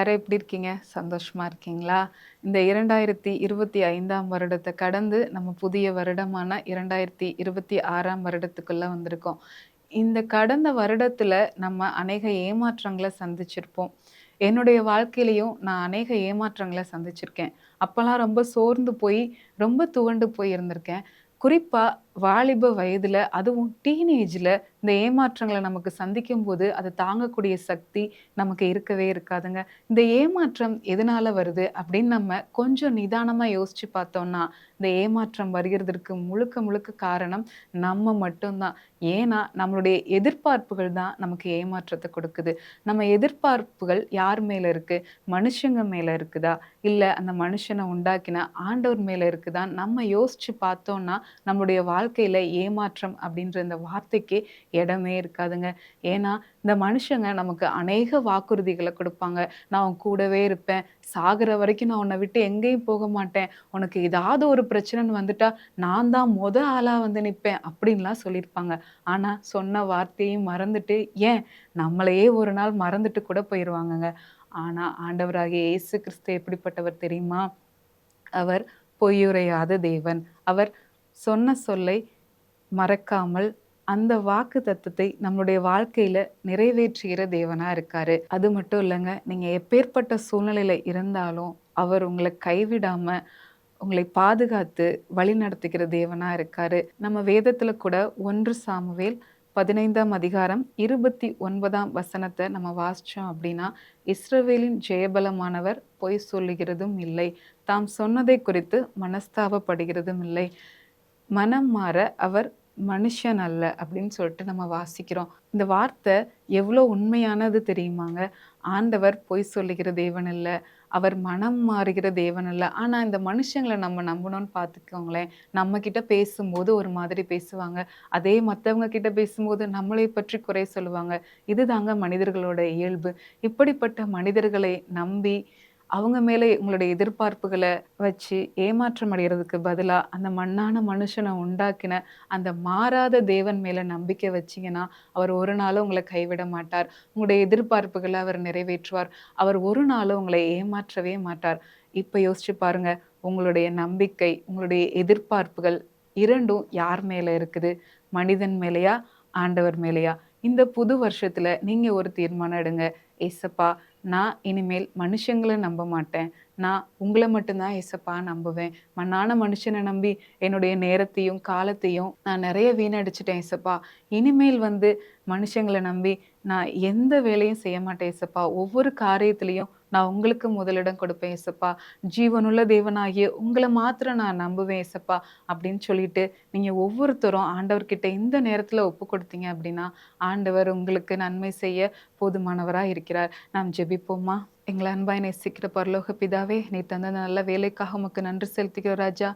எல்லாரும் எப்படி இருக்கீங்க? சந்தோஷமாக இருக்கீங்களா? இந்த இரண்டாயிரத்தி இருபத்தி ஐந்தாம் வருடத்தை கடந்து நம்ம புதிய வருடமான இரண்டாயிரத்தி இருபத்தி ஆறாம் வருடத்துக்குள்ளே வந்திருக்கோம். இந்த கடந்த வருடத்தில் நம்ம அநேக ஏமாற்றங்களை சந்திச்சிருப்போம். என்னுடைய வாழ்க்கையிலையும் நான் அநேக ஏமாற்றங்களை சந்திச்சிருக்கேன். அப்போல்லாம் ரொம்ப சோர்ந்து போய் ரொம்ப துவண்டு போய் இருந்திருக்கேன் குறிப்பாக வாலிப வயதில் அதுவும் டீனேஜில் இந்த ஏமாற்றங்களை நமக்கு சந்திக்கும் போது அதை தாங்கக்கூடிய சக்தி நமக்கு இருக்கவே இருக்காதுங்க. இந்த ஏமாற்றம் எதனால் வருது அப்படின்னு நம்ம கொஞ்சம் நிதானமாக யோசித்து பார்த்தோம்னா இந்த ஏமாற்றம் வருகிறதுக்கு முழுக்க முழுக்க காரணம் நம்ம மட்டும்தான். ஏன்னா நம்மளுடைய எதிர்பார்ப்புகள் தான் நமக்கு ஏமாற்றத்தை கொடுக்குது. நம்ம எதிர்பார்ப்புகள் யார் மேலே இருக்குது மனுஷங்க மேலே இருக்குதா? இல்லை அந்த மனுஷனை உண்டாக்கின ஆண்டவர் மேலே இருக்குதா? நம்ம யோசித்து பார்த்தோம்னா நம்மளுடைய வாழ்க்கை வாழ்க்கையில ஏமாற்றம் அப்படின்ற இந்த வார்த்தைக்கு இடமே இருக்காதுங்க. ஏன்னா இந்த மனுஷங்க நமக்கு அநேக வாக்குறுதிகளை கொடுப்பாங்க. நான் உன் கூடவே இருப்பேன். சாகிற வரைக்கும் நான் உன்னை விட்டு எங்கேயும் போக மாட்டேன். உனக்கு ஏதாவது ஒரு பிரச்சனைன்னு வந்துட்டா நான் தான் முத ஆளா வந்து நிற்பேன் அப்படின்லாம் சொல்லியிருப்பாங்க. ஆனா சொன்ன வார்த்தையும் மறந்துட்டு ஏன்? நம்மளையே ஒரு நாள் மறந்துட்டு கூட போயிடுவாங்கங்க ஆனா ஆண்டவராகிய இயேசு கிறிஸ்து எப்படிப்பட்டவர் தெரியுமா? அவர் பொய்யுரையாத தேவன். அவர் சொன்ன சொல்லை மறக்காமல் அந்த வாக்கு தத்துவத்தை நம்மளுடைய வாழ்க்கையில நிறைவேற்றுகிற தேவனா இருக்காரு. அது மட்டும் இல்லைங்க நீங்க எப்பேற்பட்ட சூழ்நிலையில இருந்தாலும் அவர் உங்களை கைவிடாம உங்களை பாதுகாத்து வழி நடத்துகிற தேவனா இருக்காரு. நம்ம வேதத்துல கூட ஒன்று சாமுவேல் பதினைந்தாம் அதிகாரம் இருபத்தி ஒன்பதாம் வசனத்தை நம்ம வாசிச்சோம் அப்படின்னா இஸ்ரவேலின் ஜெயபலமானவர் பொய் சொல்லுகிறதும் இல்லை தாம் சொன்னதை குறித்து மனஸ்தாபப்படுகிறதும் இல்லை. மனம் மாற அவர் மனுஷன் அல்ல அப்படின்னு சொல்லிட்டு நம்ம வாசிக்கிறோம். இந்த வார்த்தை எவ்வளோ உண்மையானது தெரியுமாங்க? ஆண்டவர் பொய் சொல்லுகிற தேவன் இல்லை அவர் மனம் மாறுகிற தேவன் இல்லை. ஆனால் இந்த மனுஷங்களை நம்ம நம்பணும்னு பார்த்துக்கோங்களேன். நம்ம கிட்ட பேசும்போது ஒரு மாதிரி பேசுவாங்க. அதே மற்றவங்க கிட்ட பேசும்போது நம்மளை பற்றி குறை சொல்லுவாங்க. இதுதாங்க மனிதர்களோட இயல்பு. இப்படிப்பட்ட மனிதர்களை நம்பி அவங்க மேலே உங்களுடைய எதிர்பார்ப்புகளை வச்சு ஏமாற்றம் அடைகிறதுக்கு பதிலாக அந்த மண்ணான மனுஷனை உண்டாக்கின அந்த மாறாத தேவன் மேலே நம்பிக்கை வச்சிங்கன்னா அவர் ஒரு நாளும் உங்களை கைவிட மாட்டார். உங்களுடைய எதிர்பார்ப்புகளை அவர் நிறைவேற்றுவார். அவர் ஒரு நாளும் உங்களை ஏமாற்றவே மாட்டார். இப்போ யோசிச்சு பாருங்கள் உங்களுடைய நம்பிக்கை உங்களுடைய எதிர்பார்ப்புகள் இரண்டும் யார் மேலே இருக்குது? மனிதன் மேலேயா ஆண்டவர் மேலேயா? இந்த புது வருஷத்தில் நீங்கள் ஒரு தீர்மானம் எடுங்க. ஏசப்பா நான் இனிமேல் மனுஷங்களை நம்ப மாட்டேன். நான் உங்களை மட்டும்தான் ஏசப்பா நம்புவேன். மண்ணான மனுஷனை நம்பி என்னுடைய நேரத்தையும் காலத்தையும் நான் நிறைய வீணடிச்சிட்டேன் ஏசப்பா. இனிமேல் வந்து மனுஷங்களை நம்பி நான் எந்த வேலையும் செய்ய மாட்டேன் ஏசப்பா. ஒவ்வொரு காரியத்துலேயும் நான் உங்களுக்கு முதலிடம் கொடுப்பேன் ஏசப்பா ஜீவனுள்ள தேவனாகிய உங்களை மாத்திரம் நான் நம்புவேன் ஏசப்பா அப்படின்னு சொல்லிட்டு நீங்கள் ஒவ்வொருத்தரும் ஆண்டவர்கிட்ட இந்த நேரத்தில் ஒப்பு கொடுத்தீங்க அப்படின்னா ஆண்டவர் உங்களுக்கு நன்மை செய்ய போதுமானவராக இருக்கிறார். நாம் ஜெபிப்போமா? எங்களை அன்பாய் நேசிக்கிற பரலோக பிதாவே நீ தந்த நல்ல வேலைக்காக உமக்கு நன்றி செலுத்துகிற ராஜா.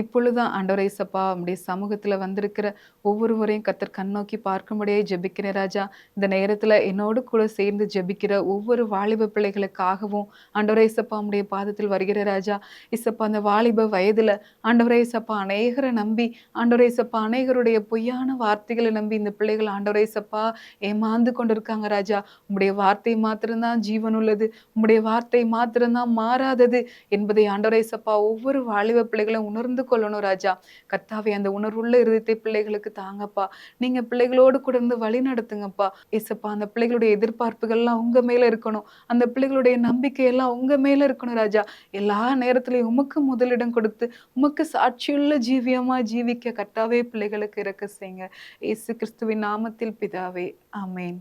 இப்பொழுதுதான் ஆண்டவரை சப்பா நம்முடைய சமூகத்துல வந்திருக்கிற ஒவ்வொருவரையும் கத்தர் கண்ணோக்கி பார்க்கும்படியே ஜெபிக்கிறேன் ராஜா. இந்த நேரத்துல என்னோடு கூட சேர்ந்து ஜெபிக்கிற ஒவ்வொரு வாலிப பிள்ளைகளுக்காகவும் ஆண்டவரை சப்பா நம்முடைய பாதத்தில் வருகிற ராஜா. இசப்பா அந்த வாலிப வயதுல ஆண்டவரை சப்பா அநேகரை நம்பி ஆண்டவரை சப்பா அநேகருடைய பொய்யான வார்த்தைகளை நம்பி இந்த பிள்ளைகள் ஆண்டவரை சப்பா ஏமாந்து கொண்டிருக்காங்க ராஜா. உங்களுடைய வார்த்தை மாத்திரம்தான் ஜீவன் உள்ளது. உம்முடைய வார்த்தை மாத்திரம்தான் மாறாதது என்பதை ஆண்டவரை சப்பா ஒவ்வொரு வாலிப பிள்ளைகளும் உணர்ந்து கொள்ளணும் ராஜா. கத்தாவை அந்த உணர்வுள்ள இருதயத்தை பிள்ளைகளுக்கு தாங்கப்பா. நீங்க பிள்ளைகளோடு கூட இருந்து வழி நடத்துங்கப்பா. ஏசப்பா அந்த பிள்ளைகளுடைய எதிர்பார்ப்புகள்லாம் உங்க மேல இருக்கணும். அந்த பிள்ளைகளுடைய நம்பிக்கை எல்லாம் உங்க மேல இருக்கணும் ராஜா. எல்லா நேரத்திலையும் உமக்கு முதலிடம் கொடுத்து உமக்கு சாட்சியுள்ள ஜீவியமா ஜீவிக்க கத்தாவே பிள்ளைகளுக்கு இறக்க செய்யுங்க. இயேசு கிறிஸ்துவின் நாமத்தில் பிதாவே. ஆமென்.